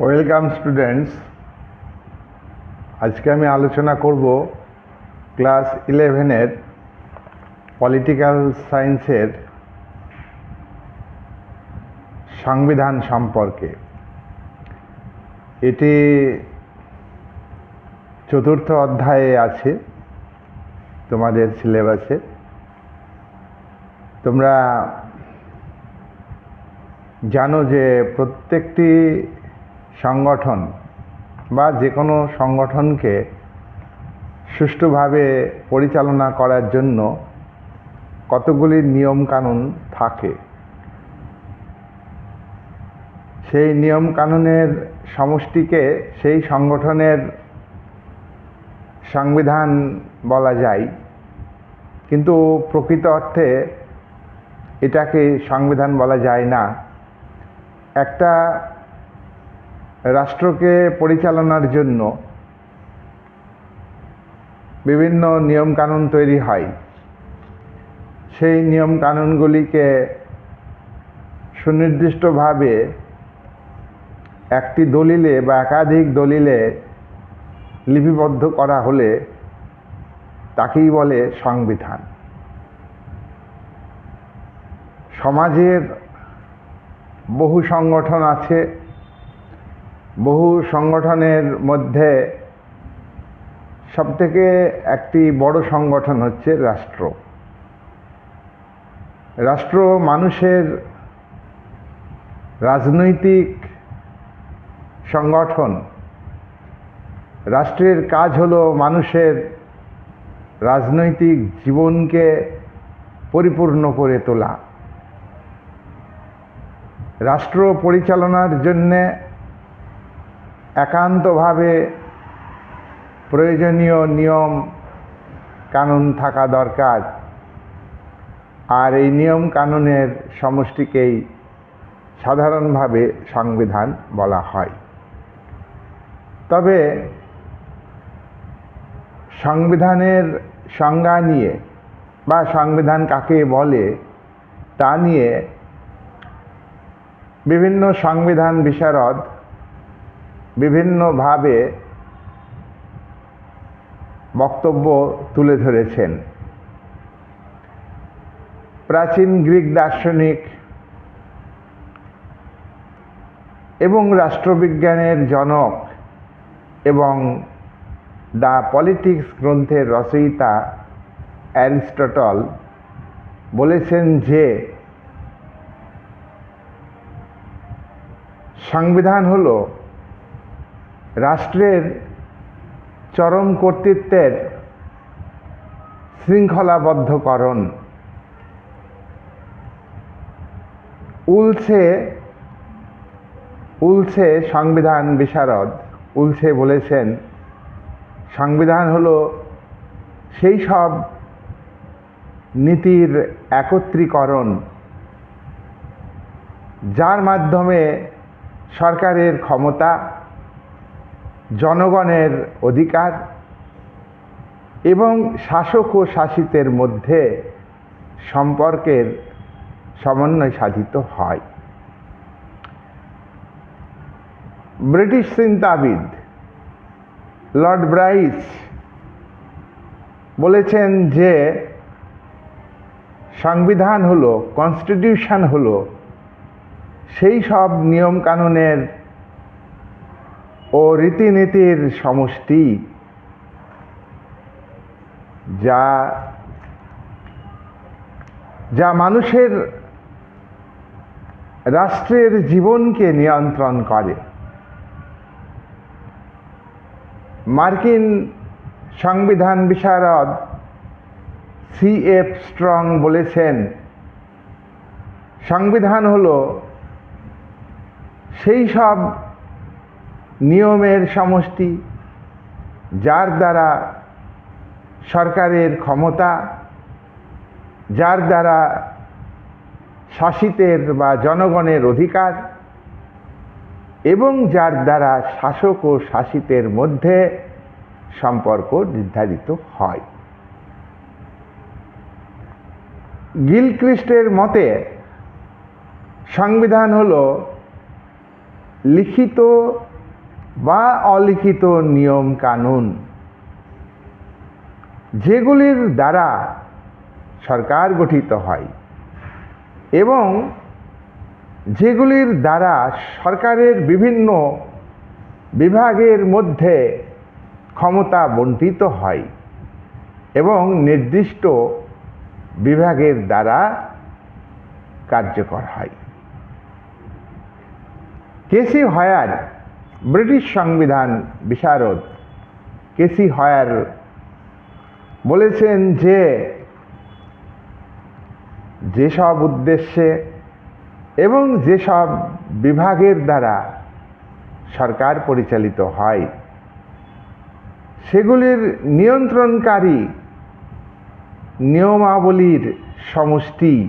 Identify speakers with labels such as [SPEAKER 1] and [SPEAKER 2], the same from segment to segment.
[SPEAKER 1] Welcome students আজকে আমি আলোচনা করব ক্লাস ইলেভেনের পলিটিক্যাল সায়েন্সের সংবিধান সম্পর্কে। এটি চতুর্থ অধ্যায়ে আছে তোমাদের সিলেবাসে তোমরা জানো যে প্রত্যেকটি সংগঠন বা যে কোনো সংগঠনকে সুষ্ঠুভাবে পরিচালনা করার জন্য কতগুলি নিয়মকানুন থাকে? সেই নিয়মকানুনের সমষ্টিকে সেই সংগঠনের সংবিধান বলা যায়। কিন্তু প্রকৃত অর্থে এটাকে সংবিধান বলা যায় না। একটা রাষ্ট্রকে পরিচালনার জন্য বিভিন্ন নিয়মকানুন তৈরি হয়। সেই নিয়মকানুনগুলিকে সুনির্দিষ্টভাবে একটি দলিলে বা একাধিক দলিলে লিপিবদ্ধ করা হলে তাকেই বলে সংবিধান। সমাজের বহু সংগঠন আছে বহু সংগঠনের মধ্যে সবথেকে একটি বড় সংগঠন হচ্ছে রাষ্ট্র। রাষ্ট্র মানুষের রাজনৈতিক সংগঠন। রাষ্ট্রের কাজ হলো মানুষের রাজনৈতিক জীবনকে পরিপূর্ণ করে তোলা। রাষ্ট্র পরিচালনার জন্যে একান্তভাবে প্রয়োজনীয় নিয়ম কানুন থাকা দরকার। আর এই নিয়ম কানুনের সমষ্টিকেই সাধারণভাবে সংবিধান বলা হয়। তবে সংবিধানের সংজ্ঞা নিয়ে বা সংবিধান কাকে বলে তা নিয়ে বিভিন্ন সংবিধান বিশারদ বিভিন্নভাবে বক্তব্য তুলে ধরেছেন। প্রাচীন গ্রিক দার্শনিক এবং রাষ্ট্রবিজ্ঞানের জনক এবং দ্য পলিটিক্স গ্রন্থের রচয়িতা অ্যারিস্টটল বলেছেন যে, সংবিধান হল রাষ্ট্রের চরম কর্তৃত্বের শৃঙ্খলাবদ্ধকরণ উলসে উলসে সংবিধান বিশারদ। উলসে বলেছেন, সংবিধান হল সেই সব নীতির একত্রীকরণ যার মাধ্যমে সরকারের ক্ষমতা জনগণের অধিকার এবং শাসক ও শাসিতের মধ্যে সম্পর্কের সমন্বয় সাধিত হয়। ব্রিটিশ চিন্তাবিদ লর্ড ব্রাইস বলেছেন যে সংবিধান হলো, কনস্টিটিউশন হলো, সেই সব নিয়মকানুনের ও রীতিনীতির সমষ্টি যা যা মানুষের রাষ্ট্রের জীবনকে নিয়ন্ত্রণ করে। মার্কিন সংবিধান বিশারদ সি এফ স্ট্রং বলেছেন, সংবিধান হলো সেই সব নিয়মের সমষ্টি, যার দ্বারা সরকারের ক্ষমতা, যার দ্বারা শাসিতের বা জনগণের অধিকার, এবং যার দ্বারা শাসক ও শাসিতের মধ্যে সম্পর্ক নির্ধারিত হয়। গিলক্রিস্টের মতে, সংবিধান হল লিখিত বা অলিখিত নিয়ম কানুন, যেগুলির দ্বারা সরকার গঠিত হয় এবং যেগুলির দ্বারা সরকারের বিভিন্ন বিভাগের মধ্যে ক্ষমতা বন্টিত হয় এবং নির্দিষ্ট বিভাগের দ্বারা কার্যকর হয়। কেসি হয়ার ব্রিটিশ সংবিধান বিশারদ কেসি হয়ার বলেছেন যে যেসব উদ্দেশ্যে এবং যেসব বিভাগের দ্বারা সরকার পরিচালিত হয়, সেগুলির নিয়ন্ত্রণকারী নিয়মাবলীর সমষ্টি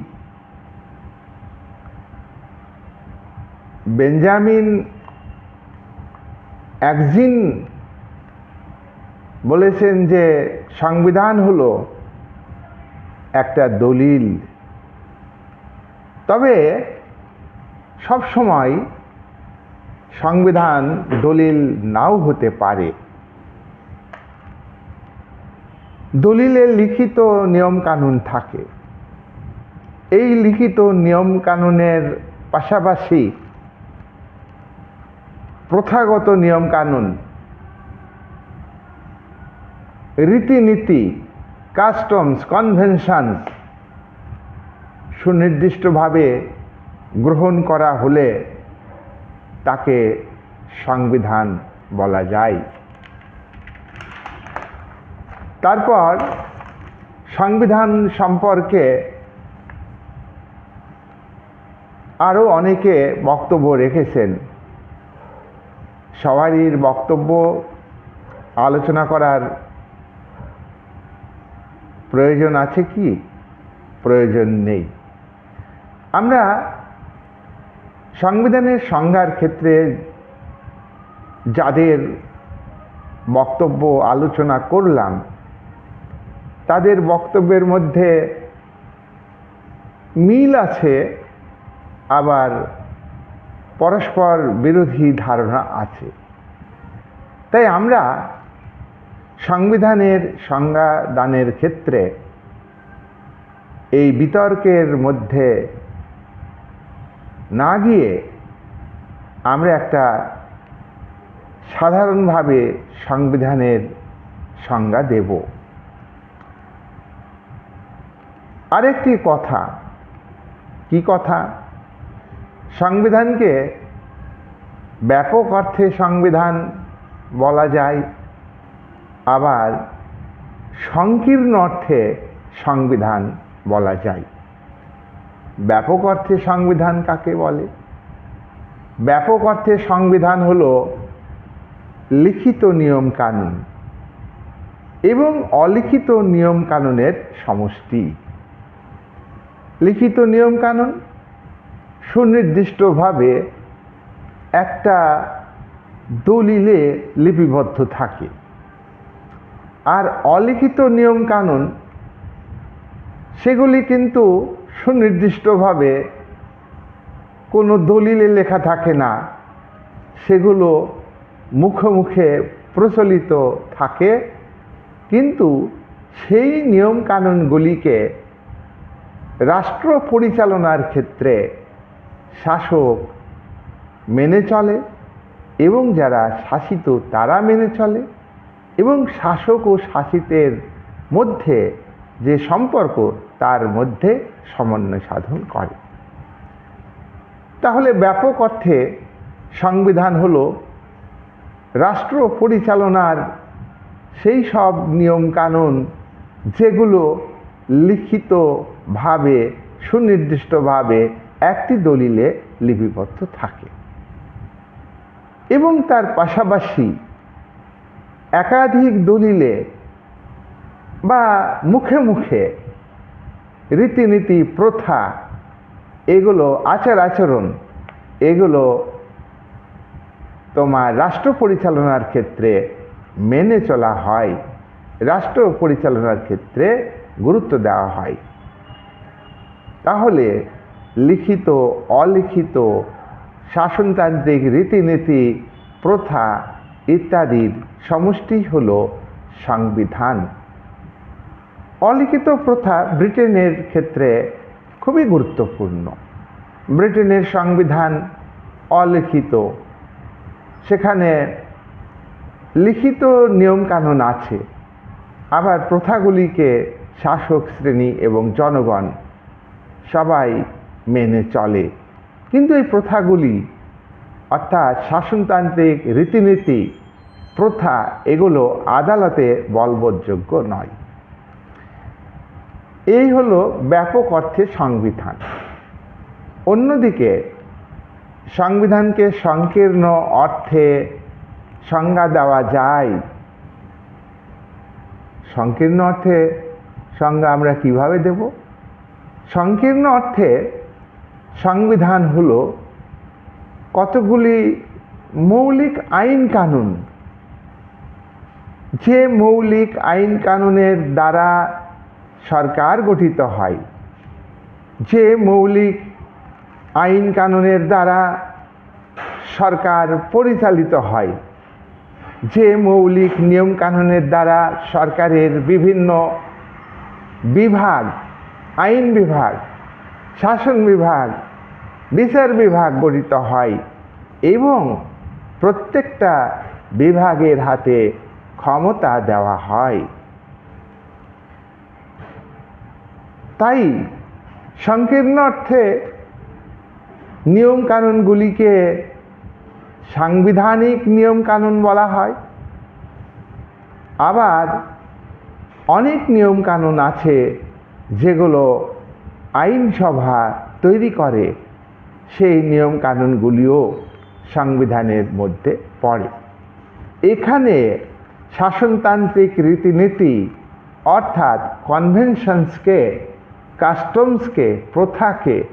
[SPEAKER 1] বেঞ্জামিন একজিন বলেছেন যে সংবিধান হলো একটা দলিল। তবে সব সময় সংবিধান দলিল নাও হতে পারে। দলিলে লিখিত নিয়ম কানুন থাকে। এই লিখিত নিয়ম কানুনের পাশাপাশি প্রথাগত নিয়ম কানুন রীতিনীতি কাস্টমস কনভেনশনস সুনির্দিষ্টভাবে গ্রহণ করা হলে তাকে সংবিধান বলা যায়। তারপর সংবিধান সম্পর্কে আরও অনেকে বক্তব্য রেখেছেন। সবারই বক্তব্য, আলোচনা করার প্রয়োজন আছে কি? প্রয়োজন নেই। আমরা সংবিধানের সংজ্ঞার ক্ষেত্রে যাদের বক্তব্য, আলোচনা করলাম, তাদের বক্তব্যের মধ্যে মিল আছে, আবার পরস্পর বিরোধী ধারণা আছে। তাই আমরা সংবিধানের সংজ্ঞা দানের ক্ষেত্রে এই বিতর্কের মধ্যে না গিয়ে আমরা একটা সাধারণভাবে সংবিধানের সংজ্ঞা দেব। আরেকটি কথা, কি কথা? সংবিধানকে ব্যাপক অর্থে সংবিধান বলা যায়, আবার সংকীর্ণ অর্থে সংবিধান বলা যায়। ব্যাপক অর্থে সংবিধান কাকে বলে? ব্যাপক অর্থে সংবিধান হল লিখিত নিয়ম কানুন এবং অলিখিত নিয়ম কানুনের সমষ্টি। লিখিত নিয়ম কানুন সুনির্দিষ্টভাবে একটা দলিলে লিপিবদ্ধ থাকে। আর অলিখিত নিয়ম কানুন সেগুলি কিন্তু সুনির্দিষ্টভাবে কোনো দলিলে লেখা থাকে না। সেগুলো মুখে মুখে প্রচলিত থাকে। কিন্তু সেই নিয়ম কানুনগুলিকে রাষ্ট্র পরিচালনার ক্ষেত্রে শাসক মেনে চলে এবং যারা শাসিত তারা মেনে চলে এবং শাসক ও শাসিতের মধ্যে যে সম্পর্ক, তার মধ্যে সমন্বয় সাধন করে। তাহলে ব্যাপক অর্থে সংবিধান হল রাষ্ট্র পরিচালনার সেই সব নিয়মকানুন যেগুলো লিখিতভাবে, সুনির্দিষ্টভাবে একটি দলিলে লিপিবদ্ধ থাকে এবং তার পাশাপাশি একাধিক দলিলে বা মুখে মুখে রীতিনীতি, প্রথা, এগুলো আচার আচরণ, এগুলো তোমার রাষ্ট্র পরিচালনার ক্ষেত্রে মেনে চলা হয়, রাষ্ট্র পরিচালনার ক্ষেত্রে গুরুত্ব দেওয়া হয়। তাহলে লিখিত, অলিখিত, শাসনতান্ত্রিক রীতিনীতি, প্রথা ইত্যাদির সমষ্টি হল সংবিধান। অলিখিত প্রথা ব্রিটেনের ক্ষেত্রে খুবই গুরুত্বপূর্ণ। ব্রিটেনের সংবিধান অলিখিত। সেখানে লিখিত নিয়মকানুন আছে। আবার প্রথাগুলিকে শাসক শ্রেণি এবং জনগণ সবাই মেনে চলে। কিন্তু এই প্রথাগুলি, অর্থাৎ শাসনতান্ত্রিক রীতিনীতি, প্রথা, এগুলো আদালতে বলবৎযোগ্য নয়। এই হলো ব্যাপক অর্থে সংবিধান। অন্যদিকে, সংবিধানকে সংকীর্ণ অর্থে সংজ্ঞা দেওয়া যায়। সংকীর্ণ অর্থে সংজ্ঞা আমরা কীভাবে দেব? সংকীর্ণ অর্থে সংবিধান হলো কতগুলি মৌলিক আইন কানুন। যে মৌলিক আইন কানুনের দ্বারা সরকার গঠিত হয়, যে মৌলিক আইন কানুনের দ্বারা সরকার পরিচালিত হয়, যে মৌলিক নিয়ম কানুনের দ্বারা সরকারের বিভিন্ন বিভাগ, আইন বিভাগ শাসন বিভাগ, বিচার বিভাগ গঠিত হয় এবং প্রত্যেকটা বিভাগের হাতে ক্ষমতা দেওয়া হয়। তাই সংকীর্ণ অর্থে নিয়মকানুনগুলিকে সাংবিধানিক নিয়মকানুন বলা হয়। আবার অনেক নিয়মকানুন আছে যেগুলো আইনসভা তৈরি করে, সেই নিয়মকানুনগুলিও সংবিধানের মধ্যে পড়ে। এখানে শাসনতান্ত্রিক রীতিনীতি, অর্থাৎ কনভেনশনসকে কাস্টমসকে প্রথাকে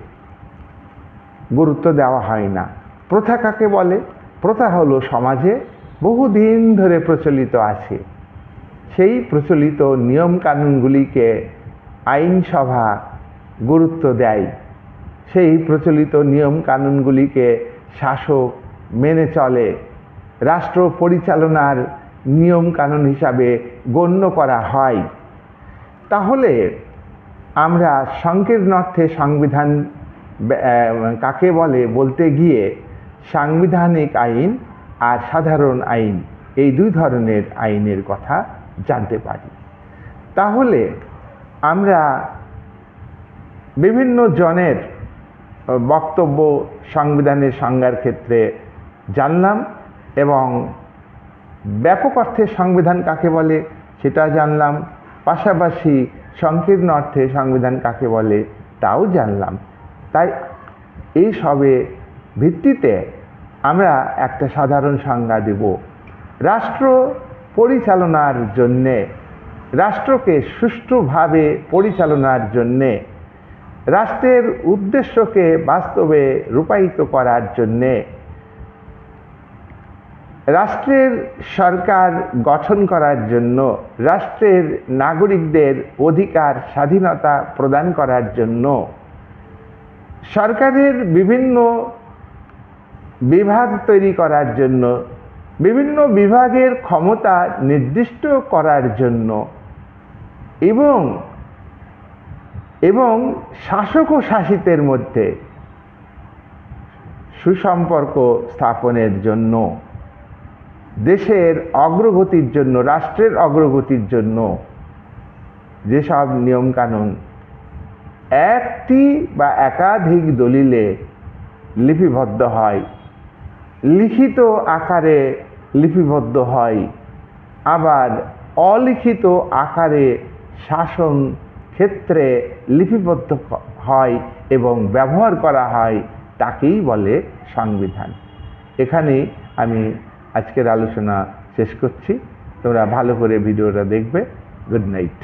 [SPEAKER 1] গুরুত্ব দেওয়া হয় না। প্রথা কাকে বলে? প্রথা হলো সমাজে বহুদিন ধরে প্রচলিত আছে। সেই প্রচলিত নিয়মকানুনগুলিকে আইনসভা গুরুত্ব দেয়। সেই প্রচলিত নিয়মকানুনগুলিকে শাসক মেনে চলে। রাষ্ট্র পরিচালনার নিয়মকানুন হিসাবে গণ্য করা হয়। তাহলে আমরা সংকীর্ণ অর্থে সংবিধান কাকে বলে, বলতে গিয়ে সাংবিধানিক আইন আর সাধারণ আইন এই দুই ধরনের আইনের কথা জানতে পারি। তাহলে আমরা বিভিন্ন জনের বক্তব্য সংবিধানের সংজ্ঞার ক্ষেত্রে জানলাম এবং ব্যাপক অর্থে সংবিধান কাকে বলে সেটা জানলাম, পাশাপাশি সংকীর্ণ অর্থে সংবিধান কাকে বলে তাও জানলাম। তাই এই সবে ভিত্তিতে আমরা একটা সাধারণ সংজ্ঞা দেব। রাষ্ট্র পরিচালনার জন্যে, রাষ্ট্রকে সুষ্ঠুভাবে পরিচালনার জন্যে রাষ্ট্রের উদ্দেশ্যকে বাস্তবে রূপায়িত করার জন্যে রাষ্ট্রের সরকার গঠন করার জন্য, রাষ্ট্রের নাগরিকদের অধিকার, স্বাধীনতা প্রদান করার জন্য সরকারের বিভিন্ন বিভাগ তৈরি করার জন্য, বিভিন্ন বিভাগের ক্ষমতা নির্দিষ্ট করার জন্য এবং এবং শাসক ও শাসিতের মধ্যে সুসম্পর্ক স্থাপনের জন্য, দেশের অগ্রগতির জন্য, রাষ্ট্রের অগ্রগতির জন্য যেসব নিয়মকানুন একটি বা একাধিক দলিলে লিপিবদ্ধ হয়, লিখিত আকারে লিপিবদ্ধ হয়, আবার অলিখিত আকারে শাসন ক্ষেত্রে লিপিবদ্ধ হয় এবং ব্যবহার করা হয় তাকেই বলে সংবিধান। এখানে আমি আজকের আলোচনা শেষ করছি। তোমরা ভালো করে ভিডিওটা দেখবে। Good night.